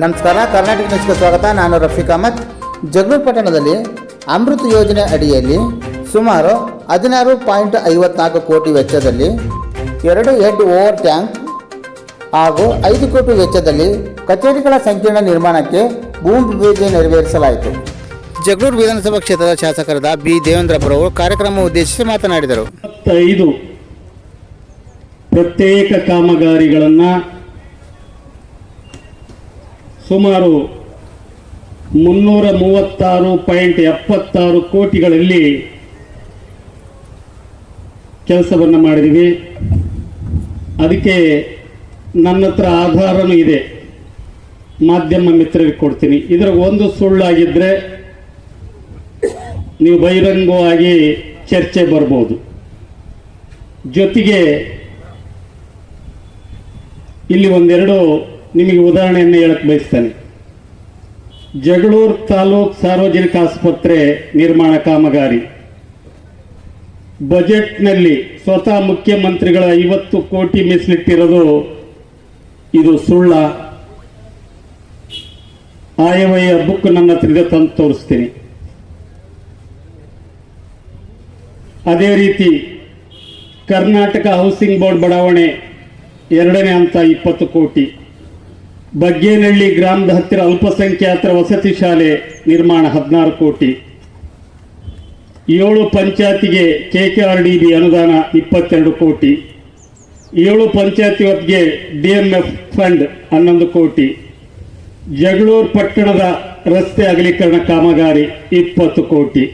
ನಮಸ್ಕಾರ, ಕರ್ನಾಟಕ ನ್ಯೂಸ್ಗೆ ಸ್ವಾಗತ. ನಾನು ರಫೀಕ್ ಅಹಮದ್. ಜಗಳೂರು ಪಟ್ಟಣದಲ್ಲಿ ಅಮೃತ್ ಯೋಜನೆ ಅಡಿಯಲ್ಲಿ ಸುಮಾರು ಹದಿನಾರು ಪಾಯಿಂಟ್ ಐವತ್ನಾಲ್ಕು ಕೋಟಿ ವೆಚ್ಚದಲ್ಲಿ ಎರಡು ಹೆಡ್ ಓವರ್ ಟ್ಯಾಂಕ್ ಹಾಗೂ ಐದು ಕೋಟಿ ವೆಚ್ಚದಲ್ಲಿ ಕಚೇರಿಗಳ ಸಂಕೀರ್ಣ ನಿರ್ಮಾಣಕ್ಕೆ ಭೂಮಿ ಪೂಜೆ ನೆರವೇರಿಸಲಾಯಿತು. ಜಗಳೂರು ವಿಧಾನಸಭಾ ಕ್ಷೇತ್ರದ ಶಾಸಕರಾದ ಬಿ. ದೇವೇಂದ್ರಪ್ಪರವರು ಕಾರ್ಯಕ್ರಮ ಉದ್ದೇಶಿಸಿ ಮಾತನಾಡಿದರು. ಪ್ರತ್ಯೇಕ ಕಾಮಗಾರಿಗಳನ್ನು ಸುಮಾರು ಮುನ್ನೂರ ಮೂವತ್ತಾರು ಪಾಯಿಂಟ್ ಎಪ್ಪತ್ತಾರು ಕೋಟಿಗಳಲ್ಲಿ ಕೆಲಸವನ್ನು ಮಾಡಿದ್ದೀವಿ ಅದಕ್ಕೆ ನನ್ನ ಹತ್ರ ಆಧಾರನೂ ಇದೆ. ಮಾಧ್ಯಮ ಮಿತ್ರರಿಗೆ ಕೊಡ್ತೀನಿ. ಇದರ ಒಂದು ಸುಳ್ಳಾಗಿದ್ದರೆ ನೀವು ಬಹಿರಂಗವಾಗಿ ಚರ್ಚೆ ಬರ್ಬೋದು. ಜೊತೆಗೆ ಇಲ್ಲಿ ಒಂದೆರಡು ನಿಮಗೆ ಉದಾಹರಣೆಯನ್ನು ಹೇಳಕ್ಕೆ ಬಯಸ್ತೇನೆ. ಜಗಳೂರು ತಾಲೂಕ್ ಸಾರ್ವಜನಿಕ ಆಸ್ಪತ್ರೆ ನಿರ್ಮಾಣ ಕಾಮಗಾರಿ. ಬಜೆಟ್ನಲ್ಲಿ ಸ್ವತಃ ಮುಖ್ಯಮಂತ್ರಿಗಳ ಐವತ್ತು ಕೋಟಿ ಮೀಸಲಿಟ್ಟಿರೋದು ಇದು ಸುಳ್ಳ. ಆಯವ್ಯಯ ಬುಕ್ ನನ್ನ ಹತ್ರ ತಂದು ತೋರಿಸ್ತೀನಿ. ಅದೇ ರೀತಿ ಕರ್ನಾಟಕ ಹೌಸಿಂಗ್ ಬೋರ್ಡ್ ಬಡಾವಣೆ ಎರಡನೇ ಹಂತ ಇಪ್ಪತ್ತು ಕೋಟಿ. ಬಗ್ಗೇನಹಳ್ಳಿ ಗ್ರಾಮದ ಹತ್ತಿರ ಅಲ್ಪಸಂಖ್ಯಾತರ ವಸತಿ ಶಾಲೆ ನಿರ್ಮಾಣ ಹದಿನಾರು ಕೋಟಿ. ಏಳು ಪಂಚಾಯತಿಗೆ K K R D B ಅನುದಾನ ಇಪ್ಪತ್ತೆರಡು ಕೋಟಿ. ಏಳು ಪಂಚಾಯತಿ ಹೊತ್ತಿಗೆ ಡಿಎಂಎಫ್ ಫಂಡ್ ಹನ್ನೊಂದು ಕೋಟಿ. ಜಗಳೂರು ಪಟ್ಟಣದ ರಸ್ತೆ ಅಗಲೀಕರಣ ಕಾಮಗಾರಿ ಇಪ್ಪತ್ತು ಕೋಟಿ.